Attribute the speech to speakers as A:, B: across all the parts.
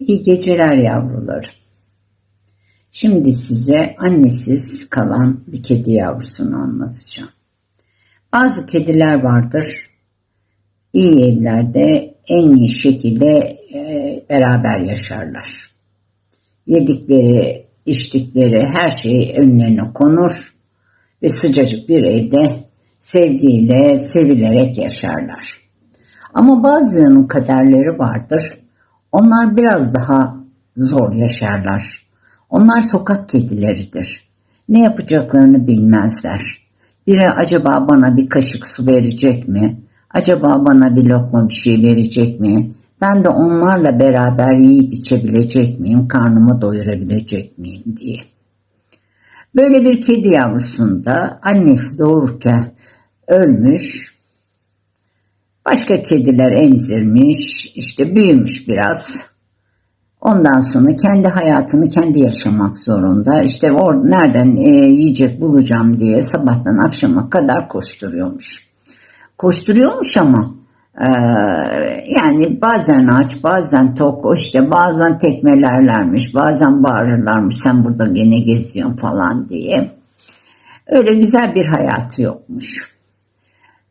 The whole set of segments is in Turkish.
A: İyi geceler yavrularım. Şimdi size annesiz kalan bir kedi yavrusunu anlatacağım. Bazı kediler vardır. iyi evlerde en iyi şekilde e, beraber yaşarlar. Yedikleri, içtikleri her şey önlerine konur ve sıcacık bir evde sevgiyle, sevilerek yaşarlar. Ama bazılarının kaderleri vardır. Onlar biraz daha zor yaşarlar. Onlar sokak kedileridir. Ne yapacaklarını bilmezler. Biri acaba bana bir kaşık su verecek mi? Acaba bana bir lokma bir şey verecek mi? Ben de onlarla beraber yiyip içebilecek miyim? Karnımı doyurabilecek miyim diye. Böyle bir kedi yavrusunda annesi doğururken ölmüş. Başka kediler emzirmiş, işte büyümüş biraz. Ondan sonra kendi hayatını kendi yaşamak zorunda. İşte or nereden e, yiyecek bulacağım diye sabahtan akşama kadar koşturuyormuş. Koşturuyormuş ama e, yani bazen aç, bazen tok, işte bazen tekmelerlermiş, bazen bağırırlarmış sen burada gene geziyorsun falan diye. Öyle güzel bir hayatı yokmuş.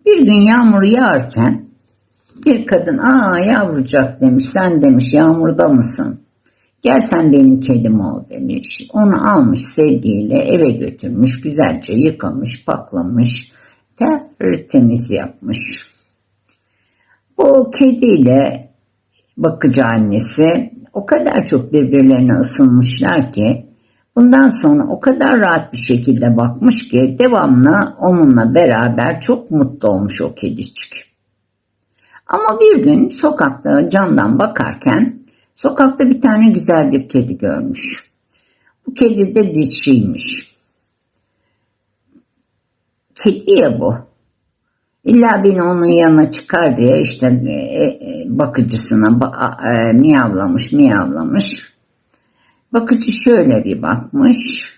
A: Bir gün yağmur yağarken bir kadın aa yavrucak demiş sen demiş yağmurda mısın? Gel sen benim kedim ol demiş. Onu almış sevgiyle eve götürmüş güzelce yıkamış paklamış tertemiz yapmış. Bu kediyle bakıcı annesi o kadar çok birbirlerine ısınmışlar ki Bundan sonra o kadar rahat bir şekilde bakmış ki devamlı onunla beraber çok mutlu olmuş o kedicik. Ama bir gün sokakta camdan bakarken sokakta bir tane güzel bir kedi görmüş. Bu kedi de dişiymiş. Kedi ya bu. İlla beni onun yanına çıkar diye işte e, e, bakıcısına e, miyavlamış miyavlamış. Bakıcı şöyle bir bakmış.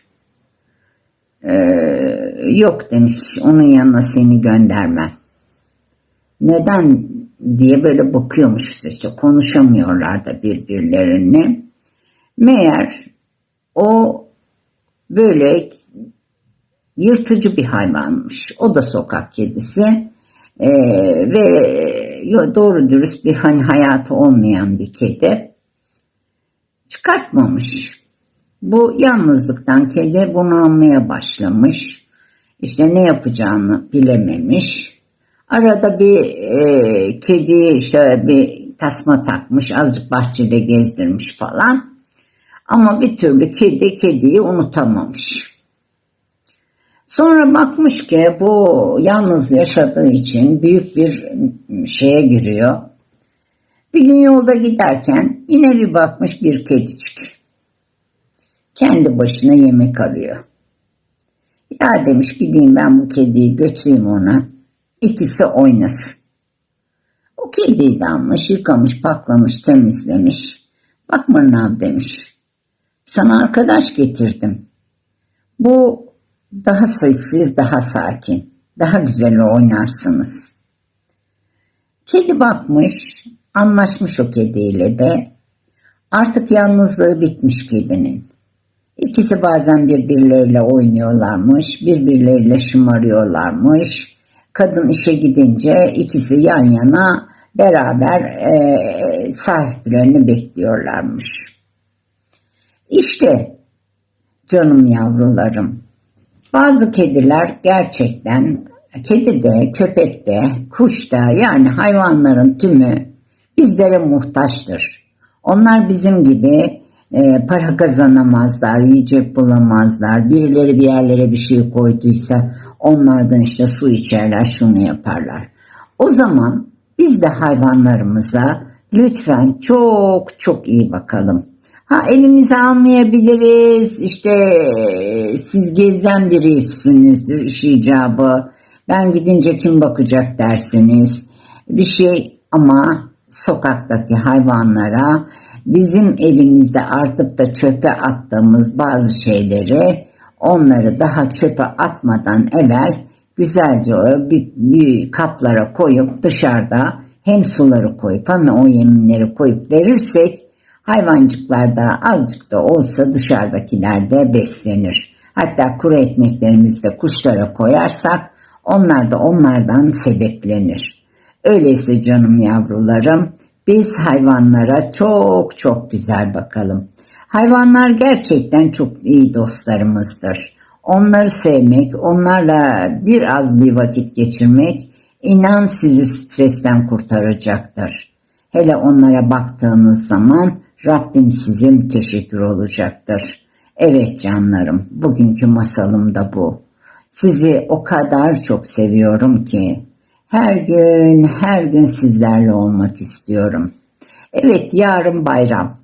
A: Ee, yok demiş onun yanına seni göndermem. Neden diye böyle bakıyormuş işte konuşamıyorlar da birbirlerini. Meğer o böyle yırtıcı bir hayvanmış. O da sokak kedisi ee, ve doğru dürüst bir hani hayatı olmayan bir kedi çıkartmamış. Bu yalnızlıktan kedi bunu anmaya başlamış. İşte ne yapacağını bilememiş. Arada bir e, kedi işte bir tasma takmış, azıcık bahçede gezdirmiş falan. Ama bir türlü kedi kediyi unutamamış. Sonra bakmış ki bu yalnız yaşadığı için büyük bir şeye giriyor bir gün yolda giderken yine bir bakmış bir kedicik. Kendi başına yemek arıyor. Ya demiş gideyim ben bu kediyi götüreyim ona. İkisi oynasın. O kediyi de yıkamış, paklamış, temizlemiş. Bak Mırnav demiş. Sana arkadaş getirdim. Bu daha sessiz, daha sakin. Daha güzel oynarsınız. Kedi bakmış, Anlaşmış o kediyle de. Artık yalnızlığı bitmiş kedinin. İkisi bazen birbirleriyle oynuyorlarmış, birbirleriyle şımarıyorlarmış. Kadın işe gidince ikisi yan yana beraber e, sahiplerini bekliyorlarmış. İşte canım yavrularım, bazı kediler gerçekten, kedi de, köpek de, kuş da yani hayvanların tümü bizlere muhtaçtır. Onlar bizim gibi e, para kazanamazlar, yiyecek bulamazlar. Birileri bir yerlere bir şey koyduysa onlardan işte su içerler, şunu yaparlar. O zaman biz de hayvanlarımıza lütfen çok çok iyi bakalım. Ha elimize almayabiliriz. İşte siz gezen birisinizdir iş icabı. Ben gidince kim bakacak dersiniz. Bir şey ama sokaktaki hayvanlara bizim elimizde artıp da çöpe attığımız bazı şeyleri onları daha çöpe atmadan evvel güzelce bir, bir kaplara koyup dışarıda hem suları koyup hem o yemleri koyup verirsek Hayvancıklar da azıcık da olsa dışarıdakiler de beslenir. Hatta kuru ekmeklerimizi de kuşlara koyarsak onlar da onlardan sebeplenir. Öyleyse canım yavrularım biz hayvanlara çok çok güzel bakalım. Hayvanlar gerçekten çok iyi dostlarımızdır. Onları sevmek, onlarla biraz bir vakit geçirmek inan sizi stresten kurtaracaktır. Hele onlara baktığınız zaman Rabbim size müteşekkir olacaktır. Evet canlarım, bugünkü masalım da bu. Sizi o kadar çok seviyorum ki her gün her gün sizlerle olmak istiyorum. Evet yarın bayram.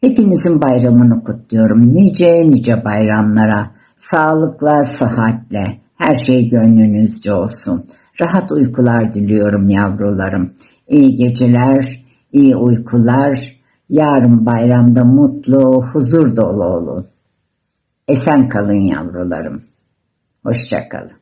A: Hepinizin bayramını kutluyorum. Nice nice bayramlara. Sağlıkla, sıhhatle. Her şey gönlünüzce olsun. Rahat uykular diliyorum yavrularım. İyi geceler, iyi uykular. Yarın bayramda mutlu, huzur dolu olun. Esen kalın yavrularım. Hoşça kalın.